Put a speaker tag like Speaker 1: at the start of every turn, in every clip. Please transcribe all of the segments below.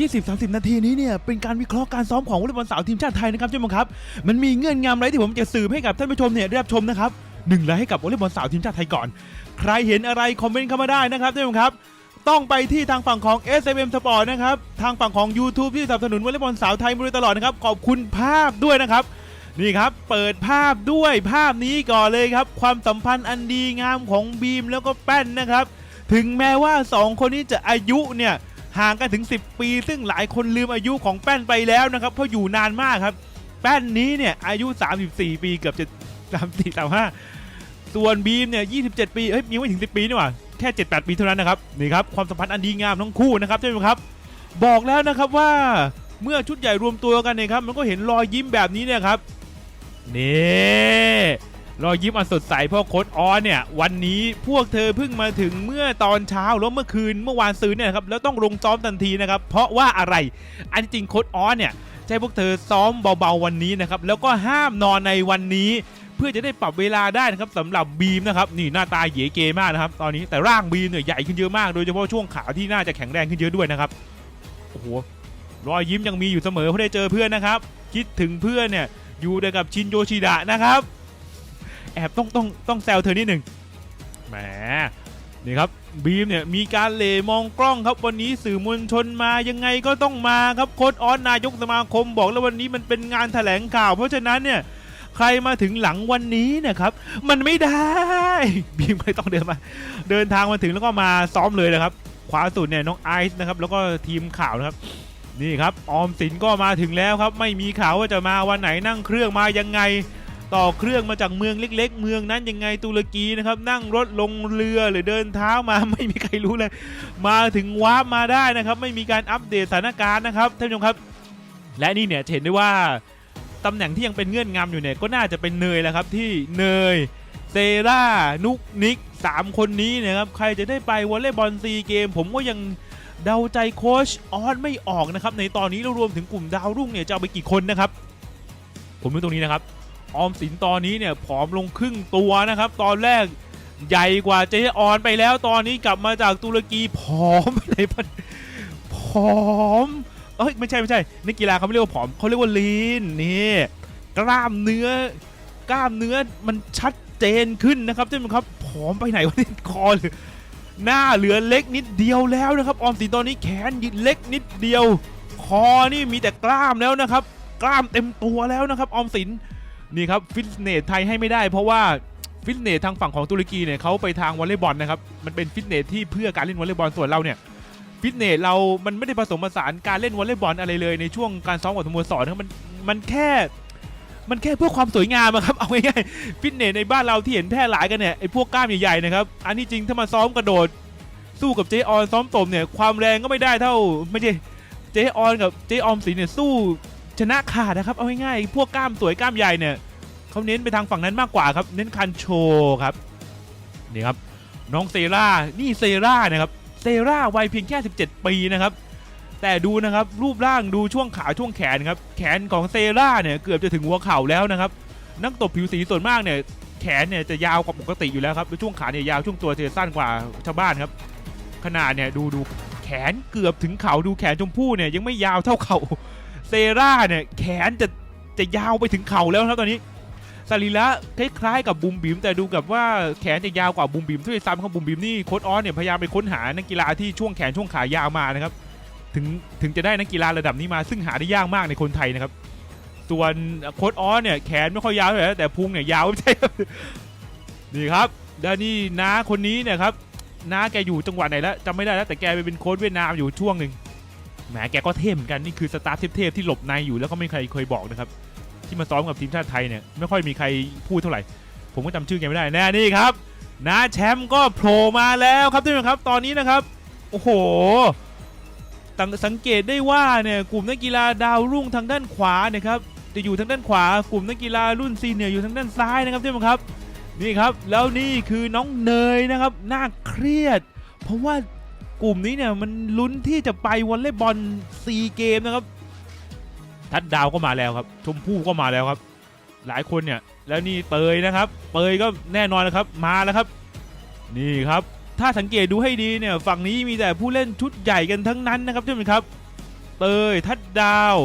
Speaker 1: 20-30 นาทีนี้เนี่ยเป็นการวิเคราะห์การซ้อมของวอลเลย์บอลสาวทีมชาติไทยนะครับท่านผู้ชมครับ มันมีเงื่อนงำอะไรที่ผมจะสืบให้กับท่านผู้ชมเนี่ยได้รับชมนะครับหนึ่งไลค์ให้กับวอลเลย์บอลสาวทีมชาติไทยก่อน ใครเห็นอะไรคอมเมนต์เข้ามาได้นะครับท่านผู้ชมครับต้องไปที่ทางฝั่งของ SMM Sport นะครับ ทางฝั่งของ YouTube ที่สนับสนุนวอลเลย์บอลสาวไทยมาโดยตลอดนะครับ ขอบคุณภาพด้วยนะครับ นี่ครับ เปิดภาพด้วยภาพนี้ก่อนเลยครับ ความสัมพันธ์อันดีงามของบีมแล้วก็แป้นนะครับ ถึงแม้ว่า 2 คนนี้จะอายุเนี่ย ห่างกันถึง 10 ปี ซึ่งหลายคนลืมอายุของแป้นไปแล้วนะครับเพราะอยู่นานมากครับ แป้นนี้เนี่ยอายุ 34 ปีเกือบจะ34 35ส่วนบีมเนี่ย27 ปีเอ้ยยังไม่ถึง 10 ปีนี่หว่าแค่ 7-8 ปีเท่านั้นนะครับนี่ครับความสัมพันธ์อันดีงามทั้งคู่นะครับท่านผู้ชมครับ บอกแล้วนะครับว่าเมื่อชุดใหญ่รวมตัวกันเนี่ยครับมันก็เห็นรอยยิ้มแบบนี้เนี่ยครับนี่ รอยยิ้มอันสดใสพราะโค้ดออนเนี่ยวันนี้พวกเธอเพิ่งมาถึงเมื่อตอนเช้าแล้วเมื่อคืนเมื่อวานซื้อเนี่ยครับแล้วต้องลงซ้อมทันทีนะครับเพราะว่าอะไรอันจริงโค้ดออนเนี่ยใช้พวกเธอซ้อมเบาๆวันนี้นะครับแล้วก็ห้ามนอนในวันนี้ เพื่อจะได้ปรับเวลาได้นะครับสำหรับบีมนะครับนี่หน้าตาเหยเกมากนะครับตอนนี้แต่ร่างบีมเนี่ยใหญ่ขึ้นเยอะมากโดยเฉพาะช่วงขาที่น่าจะแข็งแรงขึ้นเยอะด้วยนะครับโอ้โหรอยยิ้มยังมีอยู่เสมอเพราะได้เจอเพื่อนนะครับคิดถึงเพื่อนเนี่ยอยู่ด้วยกับชินโยชิดะนะครับ แอบต้องต้องต้องแซวเธอนิดหนึ่งแหมนี่ครับบีมเนี่ยมีการเหลมองกล้องครับวันนี้สื่อมวลชนมายังไงก็ต้องมาครับโค้ดออนนายกสมาคมบอกแล้ววันนี้มันเป็นงานแถลงข่าว เพราะฉะนั้นเนี่ยใครมาถึงหลังวันนี้เนะครับ มันไม่ได้บีมไม่ต้องเดินมา เดินทางมาถึงแล้วก็มาซ้อมเลยนะครับขวาสุดเนี่ยน้องไอซ์นะครับแล้วก็ทีมข่าวนะครับนี่ครับออมสินก็มาถึงแล้วครับ ไม่มีข่าวว่าจะมาวันไหนนั่งเครื่องมายังไง ต่อเครื่องมาจากเมืองเล็ก ๆ เมืองนั้นยังไงตุรกีนะครับ นั่งรถลงเรือหรือเดินเท้ามาไม่มีใครรู้เลย มาถึงวาร์ปมาได้นะครับ ไม่มีการอัปเดตสถานการณ์นะครับท่านผู้ชมครับ และนี่เนี่ยเห็นได้ว่าตำแหน่งที่ยังเป็นเงื่อนงำอยู่เนี่ยก็น่าจะเป็นเนยแหละครับที่เนยเซรานุกนิกสามคนนี้นะครับใครจะได้ไปวอลเลย์บอลซีเกม ผมก็ยังเดาใจโค้ชออนไม่ออกนะครับในตอนนี้เรารวมถึงกลุ่มดาวรุ่งเนี่ยจะเอาไปกี่คนนะครับ ผมดูตรงนี้นะครับ ออมสินตอนนี้เนี่ยผอมลงครึ่งตัวนะครับ ตอนแรกใหญ่กว่าเจออนไปแล้วตอนนี้กลับมาจากตุรกีผอมไปไหนพันผอมเอ้ยไม่ใช่ไม่ใช่นักกีฬาเขาไม่เรียกว่าผอมเขาเรียกว่าลีนนี่กล้ามเนื้อกล้ามเนื้อมันชัดเจนขึ้นนะครับท่านผู้ชมครับผอมไปไหนวะนี่คอหรือหน้าเหลือเล็กนิดเดียวแล้วนะครับ ออมสินตอนนี้แขนยิเล็กนิดเดียว คอนี่มีแต่กล้ามแล้วนะครับ กล้ามเต็มตัวแล้วนะครับ ออมสิน นี่ครับฟิตเนสไทยให้ไม่ได้ เพราะว่าฟิตเนสทางฝั่งของตุรกีเนี่ยเขาไปทางวอลเลย์บอลนะครับมันเป็นฟิตเนสที่เพื่อการเล่นวอลเลย์บอลส่วนเราเนี่ยฟิตเนสเรามันไม่ได้ผสมผสานการเล่นวอลเลย์บอลอะไรเลยในช่วงการซ้อมกับสโมสรนะครับมันมันแค่มันแค่เพื่อความสวยงามครับ เอาง่ายๆฟิตเนสในบ้านเราที่เห็นแพร่หลายกันเนี่ยไอ้พวกกล้ามใหญ่ๆนะครับ อันนี้จริงถ้ามาซ้อมกระโดด สู้กับเจออนซ้อมตบเนี่ยความแรงก็ไม่ได้เท่าไม่ใช่เจออนกับเจออมสินเนี่ยสู้ ชนะขาดนะครับ เอาง่ายๆพวกกล้ามสวยกล้ามใหญ่เนี่ยเขาเน้นไปทางฝั่งนั้นมากกว่าครับ เน้นคันโชว์ครับนี่ครับน้องเซรานี่เซรานะครับเซราวัยเพียงแค่ 17 ปีนะครับ แต่ดูนะครับรูปร่างดูช่วงขาช่วงแขนครับแขนของเซราเนี่ยเกือบจะถึงหัวเข่าแล้วนะครับ นักตบผิวสีส่วนมากเนี่ยแขนเนี่ยจะยาวกว่าปกติอยู่แล้วครับด้วช่วงขาเนี่ยยาวช่วงตัวจะสั้นกว่าชาวบ้านครับ ขนาดเนี่ยดูดูแขนเกือบถึงเข่าดูแขนชมพู่เนี่ยยังไม่ยาวเท่าเข่า เซราเนี่ยแขนจะจะยาวไปถึงเข่าแล้วครับตอนนี้สรีระคล้ายๆกับบูมบิมแต่ดูกับว่าแขนจะยาวกว่าบูมบิมด้วยซ้ำครับบูมบิมนี่โค้ดออสเนี่ยพยายามไปค้นหานักกีฬาที่ช่วงแขนช่วงขายาวมานะครับถึงถึงจะได้นักกีฬาระดับนี้มาซึ่งหาได้ยากมากในคนไทยนะครับ ส่วนโค้ดออสเนี่ยแขนไม่ค่อยยาวเท่าไหร่แต่พุงเนี่ยยาวไม่ใช่นี่ครับแล้วนี่น้าคนนี้เนี่ยครับน้าแกอยู่จังหวัดไหนแล้วจำไม่ได้แล้วแต่แกไปเป็นโค้ชเวียดนามอยู่ช่วงหนึ่ง แหมแกก็เทพเหมือนกันนี่คือสตาร์ทเทพๆที่หลบในอยู่แล้วก็ไม่มีใครเคยบอกนะครับ ที่มาซ้อมกับทีมชาติไทยเนี่ยไม่ค่อยมีใครพูดเท่าไหร่ ผมก็จำชื่อแกไม่ได้แน่นี่ครับนาแชมป์ก็โผล่มาแล้วครับท่านผู้ชมครับ ตอนนี้นะครับ โอ้โหตังสังเกตได้ว่าเนี่ยกลุ่มนักกีฬาดาวรุ่งทางด้านขวาเนี่ยครับจะอยู่ทางด้านขวากลุ่มนักกีฬารุ่นซีเนียอยู่ทางด้านซ้ายนะครับท่านผู้ชมครับนี่ครับ แล้วนี่คือน้องเนยนะครับน่าเครียด เพราะว่า กลุ่มนี้เนี่ยมันลุ้นที่จะไปวอลเลย์บอลซีเกมนะครับ ทัดดาวก็มาแล้วครับ ชมพู่ก็มาแล้วครับ หลายคนเนี่ยแล้วนี่เตยนะครับเตยก็แน่นอนนะครับมาแล้วครับ นี่ครับ ถ้าสังเกตดูให้ดีเนี่ยฝั่งนี้มีแต่ผู้เล่นชุดใหญ่กันทั้งนั้นนะครับท่านผู้ชมครับ เตยทัดดาว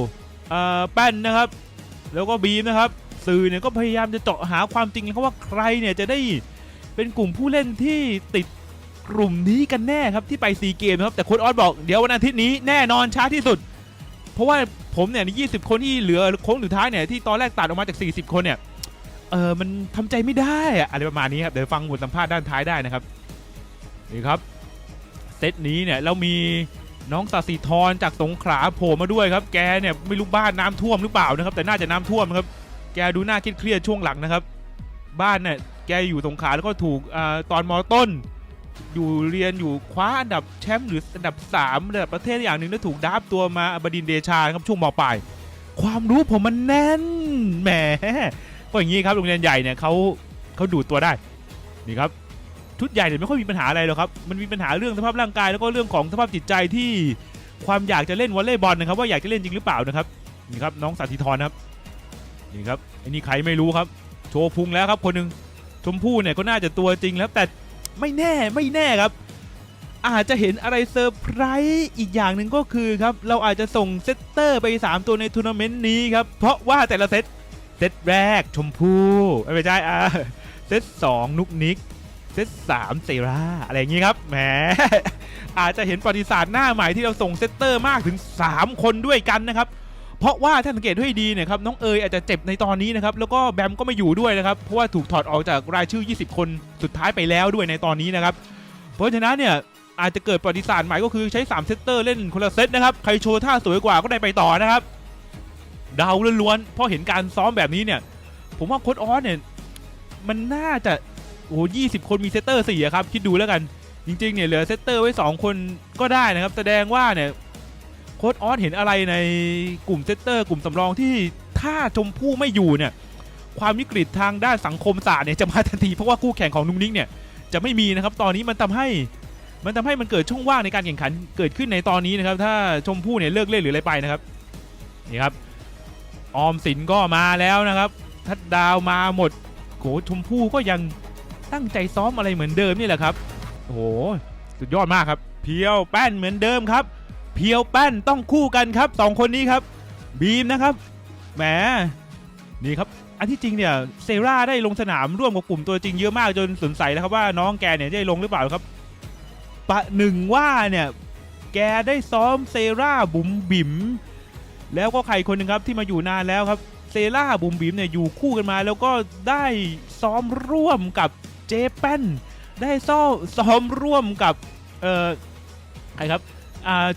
Speaker 1: อ่าแป้นนะครับ แล้วก็บีมนะครับ สื่อเนี่ยก็พยายามจะเจาะหาความจริงแล้วว่าใครเนี่ยจะได้เป็นกลุ่มผู้เล่นที่ติด กลุ่มนี้กันแน่ครับที่ไปซีเกมนะครับแต่โค้ดออสบอกเดี๋ยววันอาทิตย์นี้แน่นอนช้าที่สุด เพราะว่าผมเนี่ยยี่สิบคนที่เหลือโค้งสุดท้ายเนี่ยที่ตอนแรกตัดออกมาจาก 40 คนเนี่ยเออมันทำใจไม่ได้อะอะไรประมาณนี้ครับเดี๋ยวฟังบทสัมภาษณ์ด้านท้ายได้นะครับนี่ครับเซตนี้เนี่ยเรามีน้องสสิธรจากสงขลาโผล่มาด้วยครับ แกเนี่ยไม่รู้บ้านน้ำท่วมหรือเปล่านะครับ แต่น่าจะน้ำท่วมครับ แกดูหน้าเครียดช่วงหลังนะครับ บ้านเนี่ยแกอยู่สงขลาแล้วก็ถูกอตอนมอต้น อยู่เรียนอยู่คว้าอันดับแชมป์หรืออันดับ3ระดับประเทศอย่างหนึ่งแล้ถูกดับตัวมาอบดินเดชาครับช่วงมปลายความรู้ผมมันแน่นแหมก็อย่างนี้ครับโรงเรียนใหญ่เนี่ยเขาเขาดูดตัวได้นี่ครับชุดใหญ่เนี่ยไม่ค่อยมีปัญหาอะไรหรอกครับมันมีปัญหาเรื่องสภาพร่างกายแล้วก็เรื่องของสภาพจิตใจที่ความอยากจะเล่นวอลเลย์บอลนะครับว่าอยากจะเล่นจริงหรือเปล่านะครับนี่ครับน้องสาธิธรครับนี่ครับไอ้นี่ใครไม่รู้ครับ โชว์พุงแล้วครับคนหนึ่งชมพู่เนี่ยก็น่าจะตัวจริงแล้วแต่ ไม่แน่ไม่แน่ครับ อาจจะเห็นอะไรเซอร์ไพรส์อีกอย่างหนึ่งก็คือครับ เราอาจจะส่งเซตเตอร์ไป 3 ตัวในทัวร์นาเมนต์นี้ครับ เพราะว่าแต่ละเซตเซตแรกชมพู่ไม่ใช่อะเซตสองนุกนิกเซตสามเซราอะไรอย่างนี้ครับแหมอาจจะเห็นประวัติศาสตร์หน้าใหม่ที่เราส่งเซตเตอร์มากถึง 3 คนด้วยกันนะครับ เพราะว่าถ้าสังเกตให้ดีเนี่ยครับน้องเอยอาจจะเจ็บในตอนนี้นะครับแล้วก็แบมก็ไม่อยู่ด้วยนะครับเพราะว่าถูกถอดออกจากรายชื่อ 20 คนสุดท้ายไปแล้วด้วยในตอนนี้นะครับเพราะฉะนั้นเนี่ยอาจจะเกิดประวัติศาสตร์ใหม่ก็คือใช้ 3 เซตเตอร์เล่นคนละเซตนะครับใครโชว์ท่าสวยกว่าก็ได้ไปต่อนะครับเดาล้วนๆเพราะเห็นการซ้อมแบบนี้เนี่ยผมว่าโค้ดออสเนี่ยมันน่าจะโอ้โหยี่สิบคนมีเซตเตอร์สี่ครับคิดดูแล้วกัน จริงๆเนี่ยเหลือเซตเตอร์ไว้ 2 คนก็ได้นะครับ แสดงว่าเนี่ย โค้ดออสเห็นอะไรในกลุ่มเซตเตอร์ กลุ่มสำรองที่ถ้าชมพู่ไม่อยู่เนี่ยความวิกฤตทางด้านสังคมศาสตร์เนี่ยจะมาทันทีเพราะว่าคู่แข่งของนุ้งนิ้งเนี่ยจะไม่มีนะครับตอนนี้มันทำให้มันทำให้มันเกิดช่องว่างในการแข่งขันเกิดขึ้นในตอนนี้นะครับ ถ้าชมพู่เนี่ยเลิกเล่นหรืออะไรไปนะครับนี่ครับออมสินก็มาแล้วนะครับ ทัดดาวมาหมดโหชมพู่ก็ยังตั้งใจซ้อมอะไรเหมือนเดิมนี่แหละครับโอ้โหสุดยอดมากครับ เพียวแป้นเหมือนเดิมครับ เพียวแป้นต้องคู่กันครับสองคนนี้ครับ บีมนะครับแหมนี่ครับ อันที่จริงเนี่ยเซราได้ลงสนามร่วมกับกลุ่มตัวจริงเยอะมากจนสงสัยแล้วครับว่าน้องแกเนี่ยจะได้ลงหรือเปล่าครับปะหนึ่งว่าเนี่ยแกได้ซ้อมเซราบุ๋มบิ๋มแล้วก็ใครคนหนึ่งครับที่มาอยู่นานแล้วครับเซราบุ๋มบิ๋มเนี่ยอยู่คู่กันมา แล้วก็ได้ซ้อมร่วมกับเจแปนได้ซ้อมซ้อมร่วมกับเอ่อใครครับ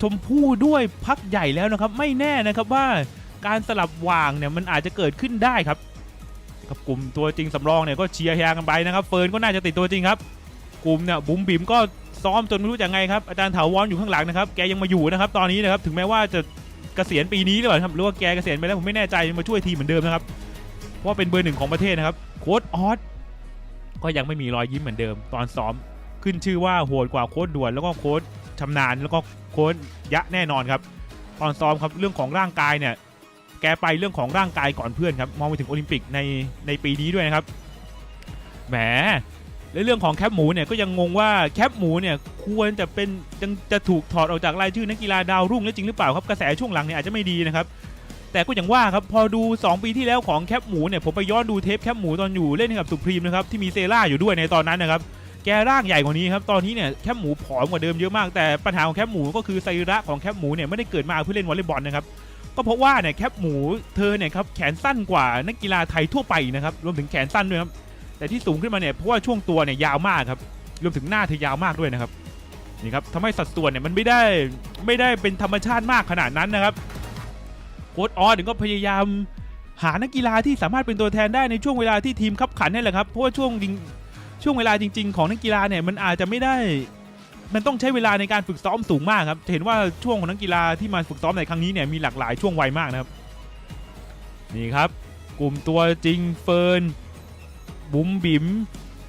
Speaker 1: ชมพู่ด้วยพักใหญ่แล้วนะครับ ไม่แน่นะครับว่าการสลับวางเนี่ยมันอาจจะเกิดขึ้นได้ครับกับกลุ่มตัวจริงสำรองเนี่ยก็เชียร์แฮร์กันไปนะครับเฟิร์นก็น่าจะติดตัวจริงครับ กลุ่มเนี่ยบุ๋มบิ๋มก็ซ้อมจนไม่รู้จะไงครับอาจารย์ถาวรอยู่ข้างหลังนะครับแกยังมาอยู่นะครับตอนนี้นะครับถึงแม้ว่าจะเกษียณปีนี้หรือเปล่าครับหรือว่าแกเกษียณไปแล้วผมไม่แน่ใจมาช่วยทีมเหมือนเดิมนะครับเพราะเป็นเบอร์หนึ่งของประเทศนะครับโค้ดออสก็ยังไม่มีรอยยิ้มเหมือนเดิม ตอนซ้อมขึ้นชื่อว่าโหดกว่าโค้ดด่วนแล้วก็โค้ด ชำนาญแล้วก็โค้ดยะแน่นอนครับตอนซ้อมครับเรื่องของร่างกายเนี่ยแกไปเรื่องของร่างกายก่อนเพื่อนครับมองไปถึงโอลิมปิกในในปีนี้ด้วยนะครับแหมและเรื่องของแคปหมูเนี่ยก็ยังงงว่าแคปหมูเนี่ยควรจะเป็นยังจะถูกถอดออกจากรายชื่อนักกีฬาดาวรุ่งได้จริงหรือเปล่าครับกระแสช่วงหลังเนี่ยอาจจะไม่ดีนะครับแต่ก็อย่างว่าครับพอดู 2 ปีที่แล้วของแคปหมูเนี่ยผมไปย้อนดูเทปแคปหมูตอนอยู่เล่นกับสุพรีมนะครับที่มีเซล่าอยู่ด้วยในตอนนั้นนะครับ แกร่างใหญ่กว่านี้ครับ ตอนนี้เนี่ยแคปหมูผอมกว่าเดิมเยอะมาก แต่ปัญหาของแคปหมูก็คือไซระของแคปหมูเนี่ยไม่ได้เกิดมาเพื่อเล่นวอลเลย์บอลนะครับ ก็เพราะว่าเนี่ยแคปหมูเธอเนี่ยครับแขนสั้นกว่านักกีฬาไทยทั่วไปนะครับ รวมถึงแขนสั้นด้วยครับ แต่ที่สูงขึ้นมาเนี่ยเพราะว่าช่วงตัวเนี่ยยาวมากครับ รวมถึงหน้าเธอยาวมากด้วยนะครับ นี่ครับทำให้สัดส่วนเนี่ยมันไม่ได้ไม่ได้เป็นธรรมชาติมากขนาดนั้นนะครับ โค้ดออสถึงก็พยายามหานักกีฬาที่สามารถเป็นตัวแทนได้ในช่วงเวลาที่ทีมขับขันนี่แหละครับ เพราะว่าช่วง ช่วงเวลาจริง ๆ ของนักกีฬาเนี่ยมันอาจจะไม่ได้ มันต้องใช้เวลาในการฝึกซ้อมสูงมากครับเห็นว่าช่วงของนักกีฬาที่มาฝึกซ้อมในครั้งนี้เนี่ยมีหลากหลายช่วงวัยมากนะครับนี่ครับ กลุ่มตัวจริงเฟิร์นบุ๋มบิ๋ม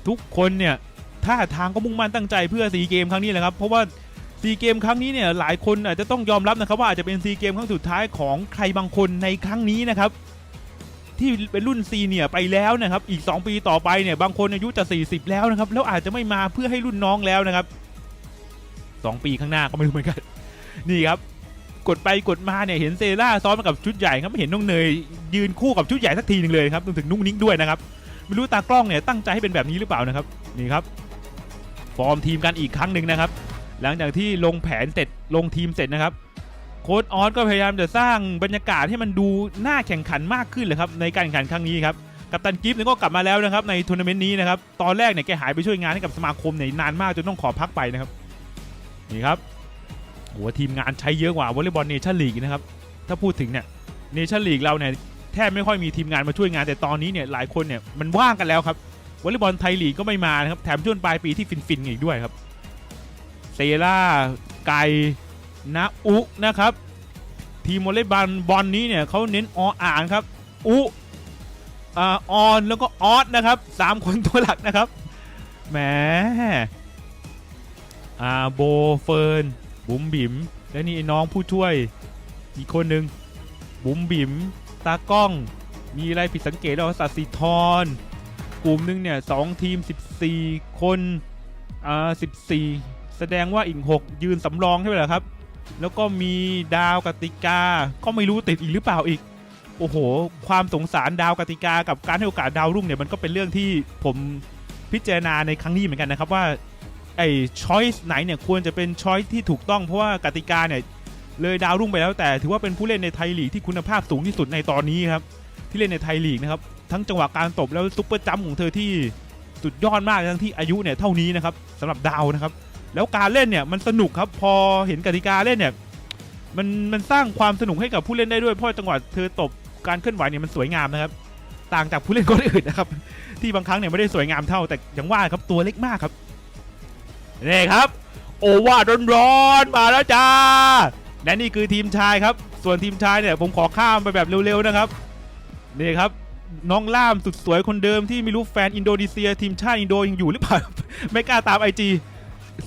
Speaker 1: ทุกคนเนี่ยท่าทางก็มุ่งมั่นตั้งใจเพื่อซีเกมครั้งนี้แหละครับ เพราะว่าซีเกมครั้งนี้เนี่ยหลายคนอาจจะต้องยอมรับนะครับว่าอาจจะเป็นซีเกมครั้งสุดท้ายของใครบางคนในครั้งนี้นะครับ ที่เป็นรุ่นซีเนี่ยไปแล้วนะครับอีก 2 ปีต่อไปเนี่ยบางคนอายุจะ 40 แล้วนะครับแล้วอาจจะไม่มาเพื่อให้รุ่นน้องแล้วนะครับ 2 ปีข้างหน้าก็ไม่รู้เหมือนกันนี่ครับกดไปกดมาเนี่ยเห็นเซร่าซ้อมกับชุดใหญ่ครับไม่เห็นน้องเนยยืนคู่กับชุดใหญ่สักทีหนึ่งเลยครับรวมถึงนุ้งนิ้งด้วยนะครับไม่รู้ตากล้องเนี่ยตั้งใจให้เป็นแบบนี้หรือเปล่านะครับนี่ครับฟอร์มทีมกันอีกครั้งหนึ่งนะครับ หลังจากที่ลงแผนเสร็จลงทีมเสร็จนะครับ โค้ดออสก็พยายามจะสร้างบรรยากาศให้มันดูน่าแข่งขันมากขึ้นเลยครับในการแข่งขันครั้งนี้ครับกัปตันกิฟต์เนี่ยก็กลับมาแล้วนะครับในทัวร์นาเมนต์นี้นะครับตอนแรกเนี่ยแกหายไปช่วยงานให้กับสมาคมเนี่ยนานมากจนต้องขอพักไปนะครับนี่ครับโหทีมงานใช้เยอะกว่าวอลเลย์บอลเนชั่นลีกนะครับถ้าพูดถึงเนี่ยเนชั่นลีกเราเนี่ยแทบไม่ค่อยมีทีมงานมาช่วยงานแต่ตอนนี้เนี่ยหลายคนเนี่ยมันว่างกันแล้วครับวอลเลย์บอลไทยลีกก็ไม่มานะครับแถมช่วงปลายปีที่ฟินๆอีกด้วยครับเซล่าไก นะอุนะครับ ทีมวอลเลย์บอลบอลนี้เนี่ยเขาเน้นออ่านครับ อุอ่าออนแล้วก็ออสนะครับสามคนตัวหลักนะครับแหมอ่าโบเฟิร์นบุ๋มบิ๋มและนี่น้องผู้ช่วยอีกคนหนึ่งบุ๋มบิ๋มตากล้อง มีอะไรผิดสังเกตแล้วสัตย์สิทรกลุ่มหนึ่งเนี่ยสองทีม 14 คนอ่า14 แสดงว่าอีก 6 ยืนสำรองใช่ไหมล่ะครับ แล้วก็มีดาวกติกา ก็ไม่รู้ติดอีกหรือเปล่าอีก โอ้โห ความสงสารดาวกติกา กับการให้โอกาสดาวรุ่งเนี่ยมันก็เป็นเรื่องที่ผมพิจารณาในครั้งนี้เหมือนกันนะครับว่าไอ้ช้อยส์ไหนเนี่ยควรจะเป็นช้อยส์ที่ถูกต้องเพราะว่ากติกาเนี่ยเลยดาวรุ่งไปแล้วแต่ ถือว่าเป็นผู้เล่นในไทยลีกที่คุณภาพสูงที่สุดในตอนนี้ครับที่เล่นในไทยลีกนะครับทั้งจังหวะการตบแล้วซุปเปอร์จัมป์ของเธอที่สุดยอดมากทั้งที่อายุเนี่ยเท่านี้นะครับสำหรับดาวนะครับ แล้วการเล่นเนี่ยมันสนุกครับพอเห็นกติกาเล่นเนี่ยมันมันสร้างความสนุกให้กับผู้เล่นได้ด้วยเพราะจังหวะเธอตบการเคลื่อนไหวเนี่ยมันสวยงามนะครับ ต่างจากผู้เล่นคนอื่นนะครับ ที่บางครั้งเนี่ยไม่ได้สวยงามเท่าแต่อย่างว่าครับตัวเล็กมากครับนี่ครับ โอวาดร้อนๆมาแล้วจ้าและนี่คือทีมชายครับ ส่วนทีมชายเนี่ยผมขอข้ามไปแบบเร็วๆนะครับนี่ครับน้องล่ามสุดสวยคนเดิมที่ไม่รู้แฟนอินโดนีเซีย ทีมชาติอินโดยังอยู่หรือเปล่าไม่กล้าตามไอจี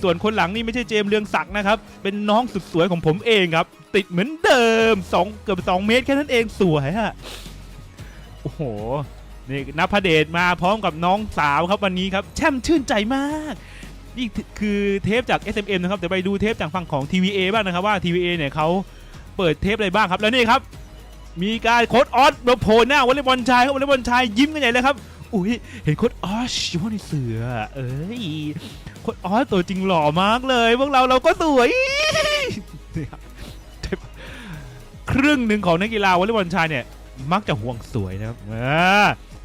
Speaker 1: ส่วนคนหลังนี่ไม่ใช่เจมส์เรืองศักดิ์นะครับ เป็นน้องสุดสวยของผมเองครับ ติดเหมือนเดิมสองเกือบสองเมตรแค่นั้นเองสวยฮะโอ้โหนี่นภเดชมาพร้อมกับน้องสาวครับวันนี้ครับแช่มชื่นใจมากนี่คือเทปจาก SMM นะครับเดี๋ยวไปดูเทปจากฝั่งของ TVA บ้างนะครับว่า TVA เนี่ยเขาเปิดเทปอะไรบ้างครับแล้วนี่ครับ มีการโค้ดออสมาโผล่หน้าวอลเลย์บอลชายครับวอลเลย์บอลชายยิ้มกันใหญ่เลยครับอุ้ยเห็นโค้ดออสอยู่ในเสือ เอ้ย คตรออตัวจริงหล่อมากเลย พวกเราเราก็สวยนี่ครับครึ่งหนึ่งของนักกีฬาวอลเลย์บอลชายเนี่ย มักจะห่วงสวยนะครับ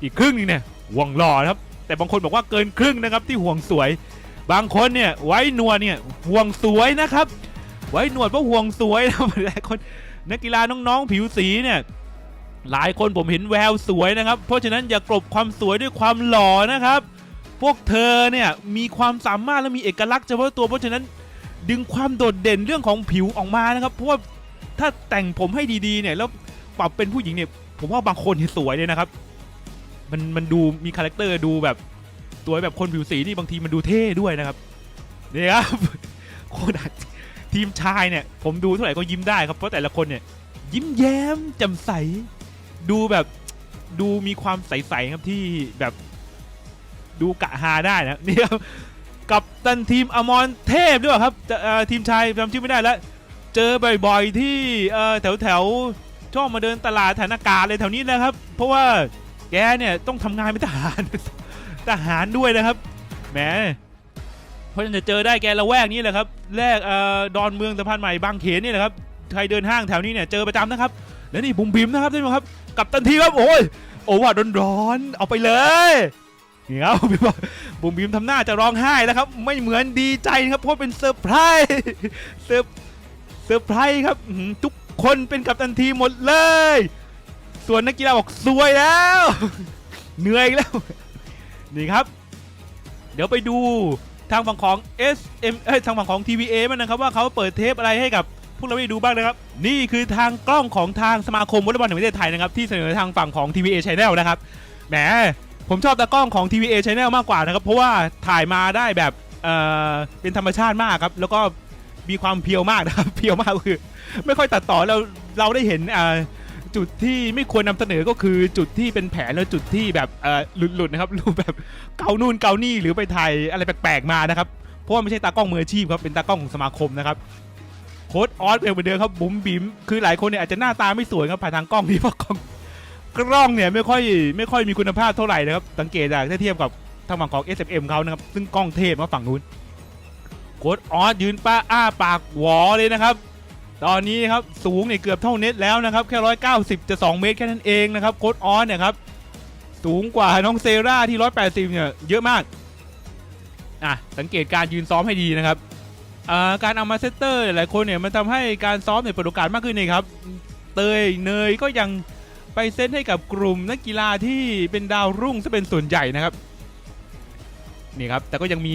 Speaker 1: อีกครึ่งหนึงเนี่ยห่วงหล่อครับ แต่บางคนบอกว่าเกินครึ่งนะครับที่ห่วงสวย บางคนเนี่ยไว้หนวดเนี่ยห่วงสวยนะครับ ไว้หนวดเพราะห่วงสวยนะหลายคนนักกีฬาน้องๆผิวสีเนี่ยหลายคนผมเห็นแววสวยนะครับ เพราะฉะนั้นอย่ากลบความสวยด้วยความหล่อนะครับ พวกเธอเนี่ยมีความสามารถและมีเอกลักษณ์เฉพาะตัวเพราะฉะนั้นดึงความโดดเด่นเรื่องของผิวออกมานะครับ เพราะว่าถ้าแต่งผมให้ดีๆเนี่ยแล้วปรับเป็นผู้หญิงเนี่ยผมว่าบางคนสวยเลยนะครับ มันมันดูมีคาแรคเตอร์ดูแบบสวยแบบคนผิวสีนี่บางทีมันดูเท่ด้วยนะครับเนี่ยครับโคตรทีมชายเนี่ย ผมดูเท่าไหร่ก็ยิ้มได้ครับเพราะแต่ละคนเนี่ย ยิ้มแย้มแจ่มใส ดูแบบดูมีความใสๆครับที่แบบ ดูกะฮาได้นะนี่ครับกับตันทีมอมรเทพด้วยครับจะเอ่อทีมชายจำชื่อไม่ได้แล้ว เจอบ่อยๆที่เอ่อแถวแถวชอบมาเดินตลาดฐานอากาศเลยแถวนี้นะครับ เพราะว่าแกเนี่ยต้องทำงานเป็นทหารทหารด้วยนะครับแหมเพราะฉะนั้นจะเจอได้แกละแวกนี้แหละครับแรกเอ่อดอนเมืองสะพานใหม่บางเขนนี่แหละครับใครเดินห้างแถวนี้เนี่ยเจอประจำนะครับ แล้วนี่บุ๋มบิมนะครับท่านผู้ชมครับ กับตันทีครับโอ้ยโอ้ว่าร้อนๆเอาไปเลย นี่ครับบุ๋มบอกบุ๋มบิมทำหน้าจะร้องไห้แล้วครับ ไม่เหมือนดีใจครับเพราะเป็นเซอร์ไพรส์เซอร์เซอร์ไพรส์ครับทุกคนเป็นกัปตันทีหมดเลย ส่วนนักกีฬาบอกสวยแล้ว เหนื่อยแล้ว นี่ครับ เดี๋ยวไปดูทางฝั่งของ SM เอ้ยทางฝั่งของ TVA มันนะครับว่าเขาเปิดเทปอะไรให้กับพวกเราได้ดูบ้างนะครับ นี่คือทางกล้องของทางสมาคมวอลเลย์บอลแห่งประเทศไทยนะครับที่เสนอทางฝั่งของ TVA Channel นะครับแหม ผมชอบตากล้องของ TVA Channel มากกว่านะครับ เพราะว่าถ่ายมาได้แบบเอ่อเป็นธรรมชาติมากครับ แล้วก็มีความเพียวมากนะครับ เพียวมากคือ ไม่ค่อยตัดต่อแล้วเราได้เห็นอ่าจุดที่ไม่ควรนำเสนอก็คือจุดที่เป็นแผนแล้วจุดที่แบบเอ่อหลุดๆนะครับรูปแบบเกานู่นเกานี่หรือไปถ่ายอะไรแปลกๆมานะครับเพราะว่าไม่ใช่ตากล้องมืออาชีพครับเป็นตากล้องของสมาคมนะครับโค้ดออสเป็นเหมือนเดิมครับบุ๋มบิ๋มคือหลายคนเนี่ยอาจจะหน้าตาไม่สวยครับผ่านทางกล้องนี่เพราะกล้อง กล้องเนี่ยไม่ค่อยไม่ค่อยมีคุณภาพเท่าไหร่นะครับ สังเกตจากถ้าเทียบกับทางฝั่งของ SFM เขานะครับ ซึ่งกล้องเทพมาฝั่งนู้นโค้ดออสยืนป้าอ้าปากหวอเลยนะครับ ตอนนี้ครับสูงเนี่ยเกือบเท่าเน็ตแล้วนะครับ แค่ร้อยเก้าสิบจะสองเมตรแค่นั้นเองนะครับโค้ดออสเนี่ยครับสูงกว่าน้องเซราที่ร้อยแปดสิบเนี่ยเยอะมากอะสังเกตการยืนซ้อมให้ดีนะครับการเอามาเซตเตอร์หลายคนเนี่ยมันทำให้การซ้อมเนี่ยเปิดโอกาสมากขึ้นนี่ครับ เตยเนยก็ยัง ไปเซตให้กับกลุ่มนักกีฬาที่เป็นดาวรุ่งซะเป็นส่วนใหญ่นะครับนี่ครับแต่ก็ยังมี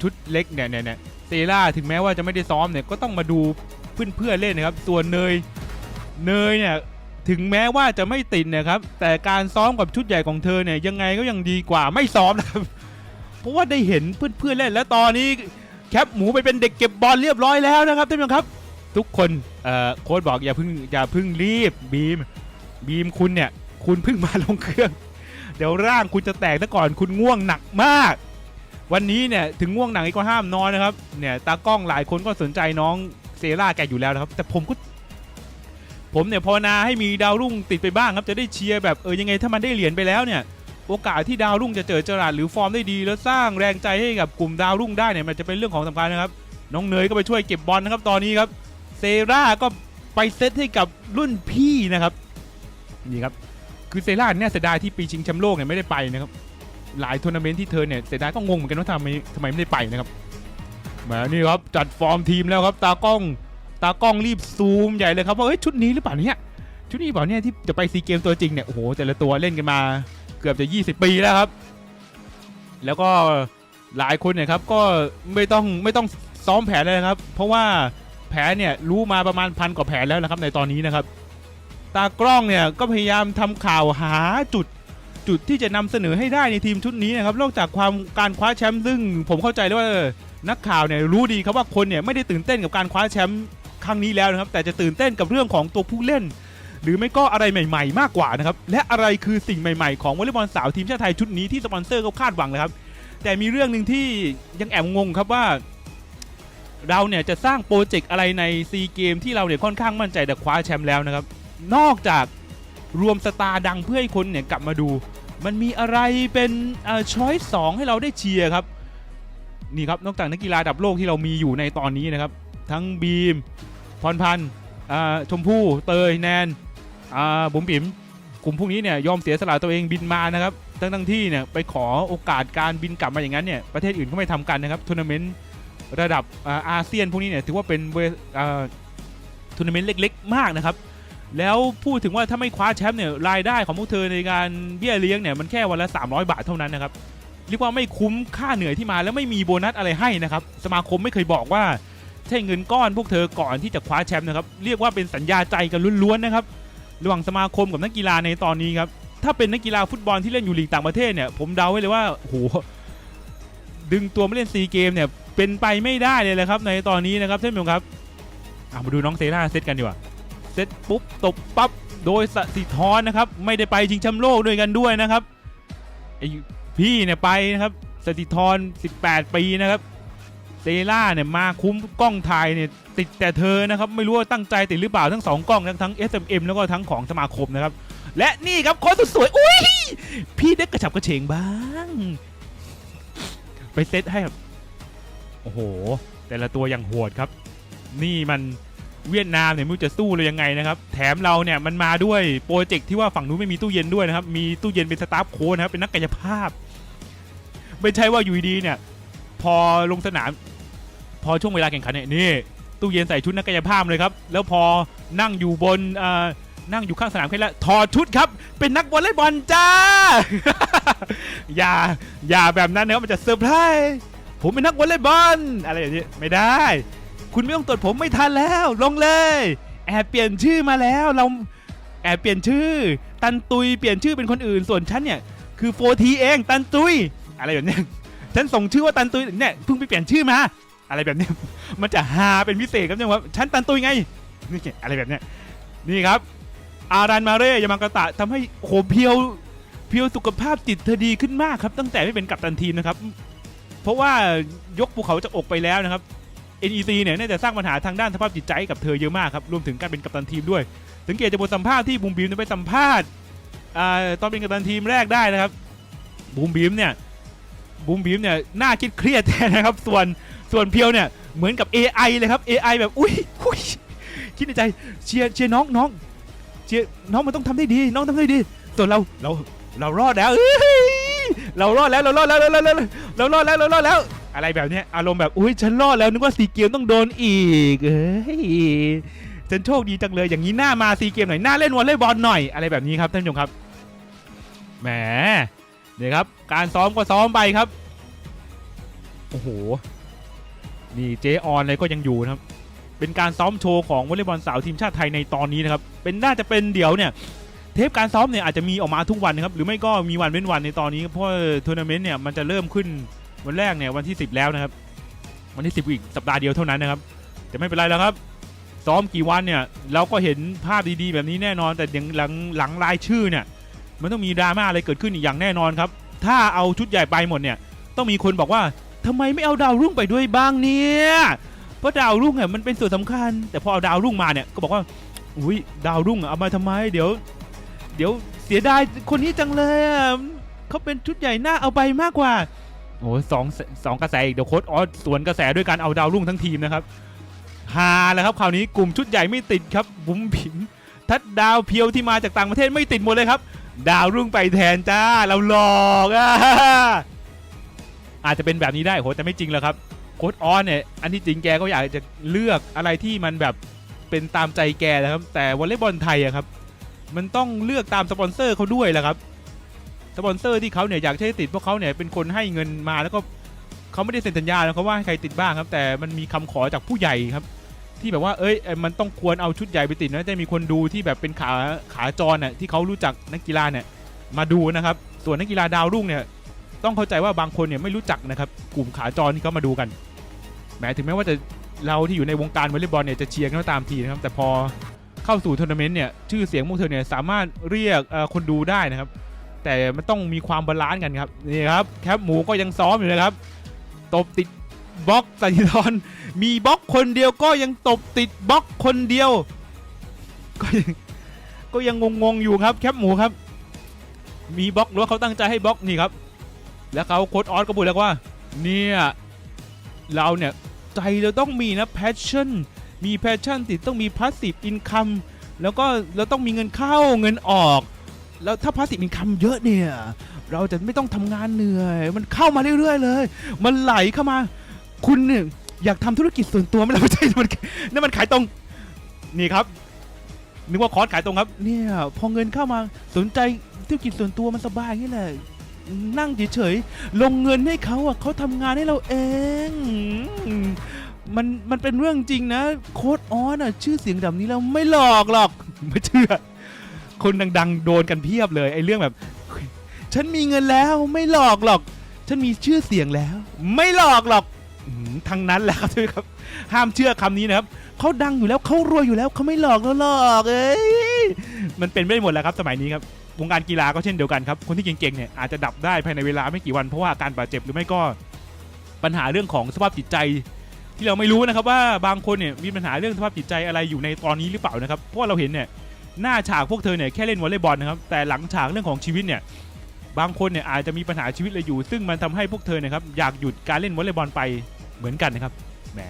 Speaker 1: ชุดเล็กเนี่ยเนี่ยเนี่ยเซราถึงแม้ว่าจะไม่ได้ซ้อมเนี่ยก็ต้องมาดูเพื่อนๆเล่นนะครับส่วนเนยเนยเนี่ยถึงแม้ว่าจะไม่ติดนะครับแต่การซ้อมกับชุดใหญ่ของเธอเนี่ยยังไงก็ยังดีกว่าไม่ซ้อมนะครับเพราะว่าได้เห็นเพื่อนๆเล่นแล้วตอนนี้แคปหมูไปเป็นเด็กเก็บบอลเรียบร้อยแล้วนะครับท่านผู้ชมครับ ทุกคนเอ่อโค้ชบอกอย่าเพิ่งอย่าเพิ่งรีบบีม บีมคุณเนี่ย คุณเพิ่งมาลงเครื่อง เดี๋ยวร่างคุณจะแตกซะก่อนคุณง่วงหนักมาก วันนี้เนี่ยถึงง่วงหนักก็ห้ามนอนนะครับเนี่ยตากล้องหลายคนก็สนใจน้องเซราแกอยู่แล้วนะครับ แต่ผมก็ผมเนี่ยภาวนาให้มีดาวรุ่งติดไปบ้างครับจะได้เชียร์แบบเออยังไงถ้ามันได้เหรียญไปแล้วเนี่ย โอกาสที่ดาวรุ่งจะเจอจราดหรือฟอร์มได้ดี แล้วสร้างแรงใจให้กับกลุ่มดาวรุ่งได้เนี่ยมันจะเป็นเรื่องของสำคัญนะครับ น้องเนยก็ไปช่วยเก็บบอลนะครับตอนนี้ครับเซราก็ไปเซตให้กับรุ่นพี่นะครับ นี่ครับคือเซราเนี่ยเสียดายที่ปีชิงแชมป์โลกเนี่ยไม่ได้ไปนะครับหลายทัวร์นาเมนต์ที่เธอเนี่ยเสียดายก็งงเหมือนกันว่าทำไมทำไมไม่ได้ไปนะครับมานี่ครับจัดฟอร์มทีมแล้วครับตากล้องตากล้องรีบซูมใหญ่เลยครับว่าเฮ้ยชุดนี้หรือเปล่าเนี่ยชุดนี้หรือเปล่าเนี่ยที่จะไปซีเกมตัวจริงเนี่ยโอ้โหแต่ละตัวเล่นกันมาเกือบจะ 20 ปีแล้วครับ แล้วก็หลายคนเนี่ยครับก็ไม่ต้องไม่ต้องซ้อมแผนเลยนะครับ เพราะว่าแผนเนี่ยรู้มาประมาณพันกว่าแผนแล้วนะครับในตอนนี้นะครับ ตากล้องเนี่ยก็พยายามทำข่าวหาจุดจุดที่จะนำเสนอให้ได้ในทีมชุดนี้นะครับนอกจากความการคว้าแชมป์ซึ่ง ผมเข้าใจเลยว่านักข่าวเนี่ยรู้ดีครับว่าคนเนี่ยไม่ได้ตื่นเต้นกับการคว้าแชมป์ครั้งนี้แล้วนะครับ แต่จะตื่นเต้นกับเรื่องของตัวผู้เล่น หรือไม่ก็อะไรใหม่ ๆ มากกว่านะครับและอะไรคือสิ่งใหม่ ๆ ของวอลเลย์บอลสาวทีมชาติไทยชุดนี้ที่สปอนเซอร์เขาคาดหวังเลยครับแต่มีเรื่องหนึ่งที่ยังแอบงงครับว่า เราเนี่ยจะสร้างโปรเจกต์อะไรในซีเกมที่เราเนี่ยค่อนข้างมั่นใจจะคว้าแชมป์แล้วนะครับ นอกจากรวมสตาร์ดังเพื่อให้คนเนี่ยกลับมาดู มันมีอะไรเป็นช้อยสองให้เราได้เชียร์ครับ นี่ครับนอกจากนักกีฬาระดับโลกที่เรามีอยู่ในตอนนี้นะครับ ทั้งบีมพรพันธ์ชมพู่เตยแนนบุ๋มบิ๋มกลุ่มพวกนี้เนี่ยยอมเสียสละตัวเองบินมานะครับทั้งทั้งที่เนี่ยไปขอโอกาสการบินกลับมาอย่างนั้นเนี่ยประเทศอื่นก็ไม่ทำกันนะครับทัวร์นาเมนต์ระดับอาเซียนพวกนี้เนี่ยถือว่าเป็นเวทัวร์นาเมนต์เล็ก ๆ มากนะครับ แล้วพูดถึงว่าถ้าไม่คว้าแชมป์เนี่ยรายได้ของพวกเธอในการเบี้ยเลี้ยงเนี่ยมันแค่วันละ 300 บาทเท่านั้นนะครับเรียกว่าไม่คุ้มค่าเหนื่อยที่มาแล้วไม่มีโบนัสอะไรให้นะครับสมาคมไม่เคยบอกว่าใช่เงินก้อนพวกเธอก่อนที่จะคว้าแชมป์นะครับเรียกว่าเป็นสัญญาใจกันล้วนๆนะครับระหว่างสมาคมกับนักกีฬาในตอนนี้ครับถ้าเป็นนักกีฬาฟุตบอลที่เล่นอยู่ลีกต่างประเทศเนี่ยผมเดาไว้เลยว่าโหดึงตัวมาเล่นซีเกมเนี่ยเป็นไปไม่ได้เลยแหละครับในตอนนี้นะครับท่านผู้ชมครับมาดูน้องเซราเซตกันดีกว่า เซตปุ๊บตบปั๊บโดยสสิธรนะครับ ไม่ได้ไปชิงแชมป์โลกด้วยกันด้วยนะครับไอพี่เนี่ยไปนะครับสสิธร18 ปีนะครับเซล่าเนี่ยมาคุ้มกล้องถ่ายเนี่ยติดแต่เธอนะครับ ไม่รู้ว่าตั้งใจติดหรือเปล่าทั้งสองกล้องทั้งทั้ง SMM แล้วก็ทั้งของสมาคมนะครับ และนี่ครับค้ชสุดสวยอุ้ยพี่ได้กระฉับกระเฉงบ้าง ไปเซตให้ครับโอ้โห แต่ละตัวอย่างโหดครับ นี่มัน เวียดนามเนี่ยไม่รู้จะสู้เลยยังไงนะครับ แถมเราเนี่ยมันมาด้วยโปรเจกต์ที่ว่าฝั่งนู้นไม่มีตู้เย็นด้วยนะครับ มีตู้เย็นเป็นสตาฟโค้ชนะครับ เป็นนักกายภาพ ไม่ใช่ว่าอยู่ดีเนี่ย พอลงสนาม พอช่วงเวลาแข่งขันเนี่ยนี่ตู้เย็นใส่ชุดนักกายภาพเลยครับ แล้วพอนั่งอยู่บนนั่งอยู่ข้างสนามแค่ล้วถอดชุดครับ เป็นนักวอลเลย์บอลจ้า อย่าอย่าแบบนั้นนะครับมันจะเซอร์ไพรส์ผมเป็นนักวอลเลย์บอลอะไรอย่างนี้ไม่ได้ คุณไม่ต้องตรวจผมไม่ทันแล้ว ลงเลย แอบเปลี่ยนชื่อมาแล้วเราแอบเปลี่ยนชื่อ ตันตุยเปลี่ยนชื่อเป็นคนอื่นส่วนฉันเนี่ยคือโฟทีเองตันตุย อะไรแบบเนี้ยฉันส่งชื่อว่าตันตุยเนี่ยเพิ่งไปเปลี่ยนชื่อมา อะไรแบบเนี้ยมันจะฮาเป็นพิเศษครับจังว่าฉันตันตุยไงนี่อะไรแบบเนี้ยนี่ครับ อารันมาเร่ยามากาตะทำให้โหเพียวเพียวสุขภาพจิตเธอดีขึ้นมากครับ ตั้งแต่ไม่เป็นกัปตันทีมนะครับ เพราะว่ายกภูเขาจากอกไปแล้วนะครับ NEC เนี่ยน่าจะสร้างปัญหาทางด้านสภาพจิตใจกับเธอเยอะมากครับรวมถึงการเป็นกัปตันทีมด้วย สังเกตจากบทสัมภาษณ์ที่บูมบีมไปสัมภาษณ์ตอนเป็นกัปตันทีมแรกได้นะครับบูมบีมเนี่ยบูมบีมเนี่ยน่าคิดเครียดแทนนะครับส่วนส่วนเพียวเนี่ยเหมือนกับ AI เลยครับ AI แบบอุ้ยอุ้ยคิดในใจเชียร์เชียร์น้องน้องเชียร์น้องมันต้องทำได้ดี น้องทำได้ดีส่วนเราเราเรารอดแล้วเอ้ยเรารอดแล้วเรารอดแล้วเรารอดแล้วเรารอดแล้วเรารอดแล้ว อะไรแบบนี้อารมณ์แบบอุ้ยฉันรอดแล้วนึกว่าซีเกมต้องโดนอีกเอ้ยฉันโชคดีจังเลยอย่างนี้หน้ามาซีเกมหน่อยหน้าเล่นวอลเลย์บอลหน่อยอะไรแบบนี้ครับท่านผู้ชมครับแหมเนี่ยครับ การซ้อมก็ซ้อมไปครับโอ้โหนี่เจออนอะไรก็ยังอยู่นะครับ เป็นการซ้อมโชว์ของวอลเลย์บอลสาวทีมชาติไทยในตอนนี้นะครับเป็นน่าจะเป็นเดี๋ยวเนี่ยเทปการซ้อมเนี่ยอาจจะมีออกมาทุกวันนะครับหรือไม่ก็มีวันเว้นวันในตอนนี้เพราะทัวร์นาเมนต์เนี่ยมันจะเริ่มขึ้น วันแรกเนี่ยวันที่ 10 แล้วนะครับ วันที่ 10 อีกสัปดาห์เดียวเท่านั้นนะครับ แต่ไม่เป็นไรแล้วครับ ซ้อมกี่วันเนี่ยเราก็เห็นภาพดีๆแบบนี้แน่นอน แต่อย่างหลังหลังรายชื่อเนี่ยมันต้องมีดราม่าอะไรเกิดขึ้นอีกอย่างแน่นอนครับ ถ้าเอาชุดใหญ่ไปหมดเนี่ยต้องมีคนบอกว่าทำไมไม่เอาดาวรุ่งไปด้วยบ้างเนี่ยเพราะดาวรุ่งเนี่ยมันเป็นส่วนสำคัญ แต่พอเอาดาวรุ่งมาเนี่ยก็บอกว่าอุ้ยดาวรุ่งเอามาทำไมเดี๋ยว เดี๋ยวเสียดายคนนี้จังเลยเขาเป็นชุดใหญ่หน้าเอาไปมากกว่า อ้สองสองกระแสอีกเดี๋ยวโค้ดออสสวนกระแสด้วยการเอาดาวรุ่งทั้งทีมนะครับฮาแล้วครับคราวนี้กลุ่มชุดใหญ่ไม่ติดครับ บุ๋มผิมทัดดาวเพียวที่มาจากต่างประเทศไม่ติดหมดเลยครับ ดาวรุ่งไปแทนจ้าเราหลอกอะอาจจะเป็นแบบนี้ได้โหแต่ไม่จริงแล้วครับโค้ดออสเนี่ยอันที่จริงแกก็อยากจะเลือกอะไรที่มันแบบเป็นตามใจแกนะครับ แต่วอลเลย์บอลไทยอะครับ มันต้องเลือกตามสปอนเซอร์เขาด้วยแหละครับ สปอนเซอร์ที่เขาเนี่ยอยากให้ติดเพราะเขาเนี่ยเป็นคนให้เงินมาแล้วก็เขาไม่ได้เซ็นสัญญานะเขาว่าให้ใครติดบ้างครับ แต่มันมีคำขอจากผู้ใหญ่ครับ ที่แบบว่าเอ้ยมันต้องควรเอาชุดใหญ่ไปติดนะจะมีคนดูที่แบบเป็นขาขาจรน่ะที่เขารู้จักนักกีฬาเนี่ยมาดูนะครับ ส่วนนักกีฬาดาวรุ่งเนี่ยต้องเข้าใจว่าบางคนเนี่ยไม่รู้จักนะครับกลุ่มขาจรที่เขามาดูกันแม้ถึงแม้ว่าจะเราที่อยู่ในวงการวอลเลย์บอลเนี่ยจะเชียร์กันก็ตามทีนะครับแต่พอเข้าสู่ทัวร์นาเมนต์เนี่ยชื่อเสียงพวกเธอเนี่ยสามารถเรียกคนดูได้นะครับ แต่มันต้องมีความบาลานซ์กันครับนี่ครับแคปหมูก็ยังซ้อมอยู่นะครับตบติดบล็อกสันติธรมีบล็อกคนเดียวก็ยังตบติดบล็อกคนเดียว ก็ยังก็ยังงงๆอยู่ครับแคปหมูครับ มีบล็อกหรือว่าเขาตั้งใจให้บล็อกนี่ครับ แล้วเขาโค้ดออสก็พูดแล้วว่า เนี่ยเราเนี่ยใจเราต้องมีนะ passion มีแพชชั่นติดต้องมีพาสซีฟอินคัมแล้วก็เราต้องมีเงินเข้าเงินออก แล้วถ้าพาสซีฟอินคัมเยอะเนี่ย เราจะไม่ต้องทำงานเหนื่อย มันเข้ามาเรื่อยๆเลย มันไหลเข้ามา คุณเนี่ยอยากทำธุรกิจส่วนตัวไหมล่ะไม่ใช่มันนั่นมันขายตรง นี่ครับ นึกว่าคอร์สขายตรงครับ เนี่ยพอเงินเข้ามาสนใจธุรกิจส่วนตัวมันสบายอย่างนี้แหละนั่งเฉยๆ ลงเงินให้เขาอะเขาทำงานให้เราเอง มันมันเป็นเรื่องจริงนะ โค้ดออนอะ ชื่อเสียงแบบนี้แล้วไม่หลอกหรอก ไม่เชื่อ คนดังๆ โดนกันเพียบเลยไอ้เรื่องแบบ ฉันมีเงินแล้วไม่หลอกหรอก ฉันมีชื่อเสียงแล้ว ไม่หลอกหรอกอืมทั้งนั้นแหละครับครับห้ามเชื่อคำนี้นะครับเขาดังอยู่แล้วเขารวยอยู่แล้วเขาไม่หลอกแล้วหลอกเอ้ยมันเป็นไม่หมดแล้วครับสมัยนี้ครับวงการกีฬาก็เช่นเดียวกันครับคนที่เก่งๆเนี่ยอาจจะดับได้ภายในเวลาไม่กี่วันเพราะว่าอาการบาดเจ็บหรือไม่ก็ ปัญหาเรื่องของสภาพจิตใจ ที่เราไม่รู้นะครับว่าบางคนเนี่ยมีปัญหาเรื่องสภาพจิตใจอะไรอยู่ในตอนนี้หรือเปล่านะครับเพราะว่าเราเห็นเนี่ย หน้าฉากพวกเธอเนี่ยแค่เล่นวอลเลย์บอลนะครับแต่หลังฉากเรื่องของชีวิตเนี่ยบางคนเนี่ยอาจจะมีปัญหาชีวิตอะไรอยู่ ซึ่งมันทำให้พวกเธอเนะครับอยากหยุดการเล่นวอลเลย์บอลไปเหมือนกันนะครับแหม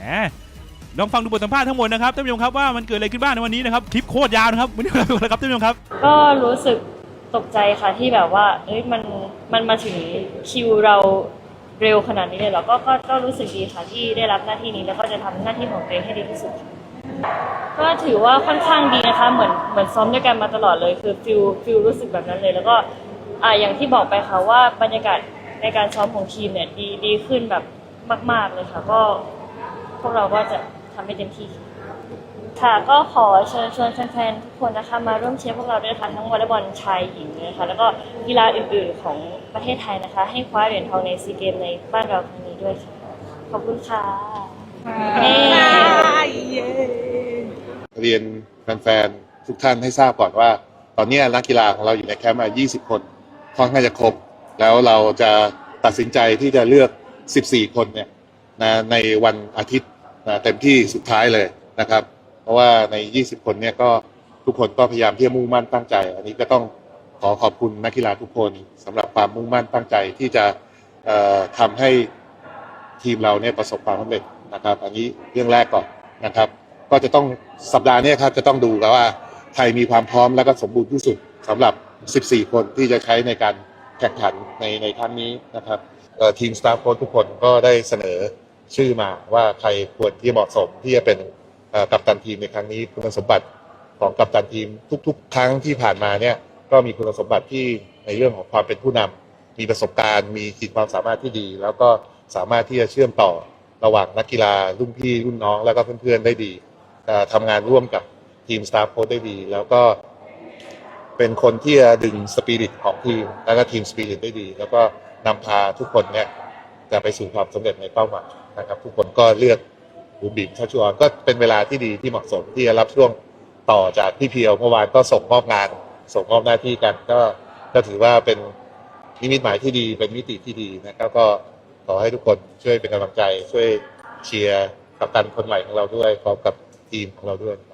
Speaker 1: ลองฟังดูบทสัมภาษณ์ทั้งหมดนะครับท่านผู้ชมครับว่ามันเกิดอะไรขึ้นบ้างในวันนี้นะครับคลิปโคตรยาวนะครับวันนี้เราครับท่านผู้ชมครับ
Speaker 2: ก็รู้สึกตกใจค่ะที่แบบว่าเอ้ยมันมันมาถึงคิวเราเร็วขนาดนี้เลยเหรอก็ก็ก็รู้สึกดีค่ะที่ได้รับหน้าที่นี้แล้วก็จะทำหน้าที่ของตัวเองให้ดีที่สุด ก็ถือว่าค่อนข้างดีนะคะ เหมือนเหมือนซ้อมด้วยกันมาตลอดเลย คือฟิลฟิลรู้สึกแบบนั้นเลย แล้วก็อ่าอย่างที่บอกไปค่ะว่าบรรยากาศในการซ้อมของทีมเนี่ยดีดีขึ้นแบบมาก ๆเลยค่ะ ก็พวกเราก็จะทำให้เต็มที่ ค่ะก็ขอเชิญชวนแฟนๆทุกคนนะคะ มาร่วมเชียร์พวกเราด้วยนะคะทั้งวอลเลย์บอลชายหญิงเลยนะคะแล้วก็กีฬาอื่นๆของประเทศไทยนะคะ ให้คว้าเหรียญทองในซีเกมในบ้านเราครั้งนี้ด้วยค่ะ ขอบคุณค่ะ เย้
Speaker 3: เรียนแฟนๆทุกท่านให้ทราบก่อนว่า ตอนนี้นักกีฬาของเราอยู่ในแคมป์มา 20 คนค่อนข้างจะครบ แล้วเราจะตัดสินใจที่จะเลือก 14 คนเนี่ยนะในวันอาทิตย์นะเต็มที่สุดท้ายเลยนะครับ เพราะว่าใน 20 คนเนี่ยก็ทุกคนก็พยายามที่จะมุ่งมั่นตั้งใจ อันนี้ก็ต้องขอขอบคุณนักกีฬาทุกคนสำหรับความมุ่งมั่นตั้งใจที่จะเอ่อทำให้ทีมเราเนี่ยประสบความสำเร็จนะครับ อันนี้เรื่องแรกก่อน นะครับ ก็จะต้องสัปดาห์นี้ครับจะต้องดูแล้วว่าใครมีความพร้อมและก็สมบูรณ์ที่สุดสำหรับ 14 คนที่จะใช้ในการแข่งขันในในครั้งนี้นะครับทีมสตาฟโค้ชทุกคนก็ได้เสนอชื่อมาว่าใครควรที่เหมาะสมที่จะเป็นกัปตันทีมในครั้งนี้คุณสมบัติของกัปตันทีมทุก ๆ ครั้งที่ผ่านมาเนี่ยก็มีคุณสมบัติที่ในเรื่องของความเป็นผู้นำมีประสบการณ์ มีขีดความสามารถที่ดี แล้วก็สามารถที่จะเชื่อมต่อ ระหว่างนักกีฬารุ่นพี่รุ่นน้องแล้วก็เพื่อนๆได้ดีทำงานร่วมกับทีมสตาฟโค้ชได้ดี แล้วก็เป็นคนที่จะดึงสปิริตของทีม แล้วก็ทีมสปิริตได้ดี แล้วก็นำพาทุกคนเนี่ยจะไปสู่ความสำเร็จในเป้าหมายนะครับ ทุกคนก็เลือกบูมบิมชาชวอนก็เป็นเวลาที่ดีที่เหมาะสมที่จะรับช่วงต่อจากพี่เพียวเมื่อวานก็ส่งมอบงาน ส่งมอบหน้าที่กันก็ก็ถือว่าเป็นนิมิตหมายที่ดีเป็นมิติที่ดีนะครับก็ ขอให้ทุกคนช่วยเป็นกำลังใจ ช่วยเชียร์กับตันคนใหม่ของเราด้วยพร้อมกับทีมของเราด้วยครับ